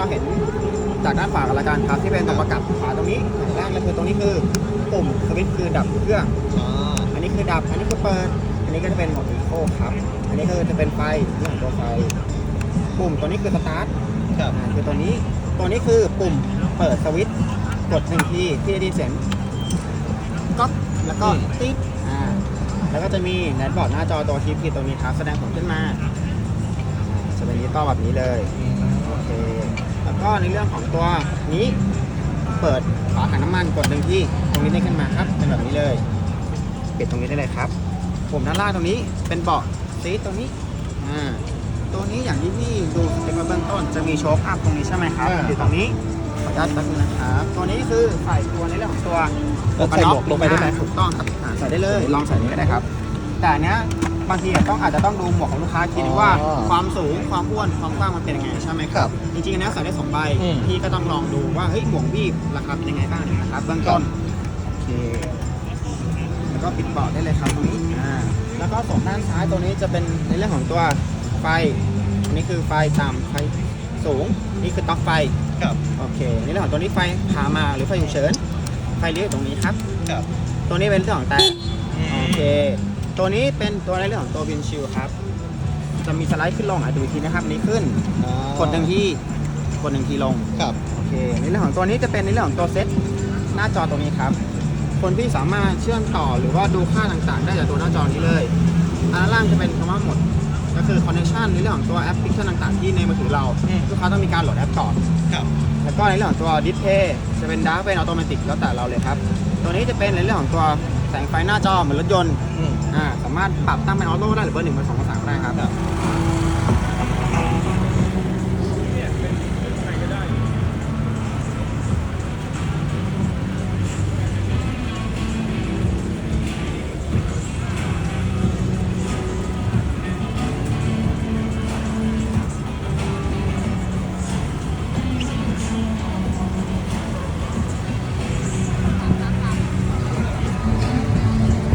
เราเห็นจากด้านขวากันละกันครับที่เป็นตัวประกับขวาตรงนี้อย่างแรกเลยคือตรงนี้คือปุ่มสวิตช์คือดับเครื่องอ๋ออันนี้คือดับ อันนี้คือเปิด อันนี้ก็จะเป็นโหมดอีโคครับ อันนี้ก็จะเป็นไฟเรื่องของตัวไฟ ปุ่มตัวนี้คือสตาร์ทครับอ่าคือตัวนี้ ตัวนี้คือปุ่มเปิดสวิตช์กดหนึ่งทีที่ได้ยินเสียงก๊อกแล้วก็ติ๊กอ่าแล้วก็จะมีแนทบอร์ดหน้าจอตัวคีย์คือตรงนี้ครับแสดงผลขึ้นมาอ่าจะเป็น ดิจิตอลแบบนี้เลยโอเคแล้วก็ในเรื่องของตัวนี้เปิดฝาถังน้ำมันกดหนึ่งที่ตรงนี้ได้ขึ้นมาครับเป็นแบบนี้เลยปิดตรงนี้ได้เลยครับปุ่มด้านล่างตรงนี้เป็นเบาะซีทตรงนี้อ่าตัวนี้อย่างที่พี่ดูสเต็ปมาเบื้องต้นจะมีโชคอัพตรงนี้ใช่ไหมครับอ่าอยู่ตรงนี้ขออนุญาตแป๊บนึงนะครับตัวนี้คือใส่ตัวในเรื่องของตัวแล้วใส่หมวกลงไปได้ไหมถูกต้องครับอ่าใส่ได้เลยลองใส่นี้ก็ได้ครับ แต่อันเนี้ย บางทีอาจต้องอาจจะต้องดูหมวกของลูกค้าคิดว่าอ๋อความสูงความอ้วนความกว้างมันเป็นยังไงใช่ไหมครับจริงๆอันเนี้ยใส่ได้สองใบอืม พี่ก็ต้องลองดูว่าเฮ้ยหมวกพี่ราคาเป็นยังไงบ้างนะครับเบื้องต้นโอเคแล้วก็ปิดเบาะได้เลยครับตรงนี้อ่าแล้วก็ส่วนด้านซ้ายตัวนี้จะเป็นในเรื่องของตัวไฟอันนี้คือไฟต่ำไฟสูงนี่คือต๊อกไฟ ครับ โอเค ในเรื่องของตัวนี้ไฟพามาหรือไฟฉุกเฉิน ไฟเลี้ยวอยู่ตรงนี้ครับ ครับ ตัวนี้เป็นเรื่องของแต่โอเค ตัวนี้เป็นตัวในเรื่องของตัววินชิลครับ จะมีสไลด์ขึ้นลงอะดูอีกทีนะครับอันนี้ขึ้นกดหนึ่งที่กดหนึ่งทีลงครับโอเคในเรื่องของตัวนี้จะเป็นในเรื่องของตัวเซตหน้าจอตรงนี้ครับ คนที่สามารถเชื่อมต่อหรือว่าดูค่าต่างๆ ได้จากตัวหน้าจอนี้เลยอันล่างจะเป็นคำว่าหมด ก็คือ connection ในเรื่องของตัวแอปพลิเคชันต่างๆ ที่ในมือถือเราอืมลูกค้าต้องมีการโหลดแอปก่อน ครับ แล้วก็ในเรื่องของตัวดิสเพย์จะเป็นดาร์กเป็นออโตเมติกแล้วแต่เราเลยครับ ตัวนี้จะเป็นในเรื่องของตัวแสงไฟหน้าจอเหมือนรถยนต์ อืม อ่าสามารถปรับตั้งเป็นออโต้ได้หรือเบอร์หนึ่งเบอร์สองเบอร์สามก็ได้ครับ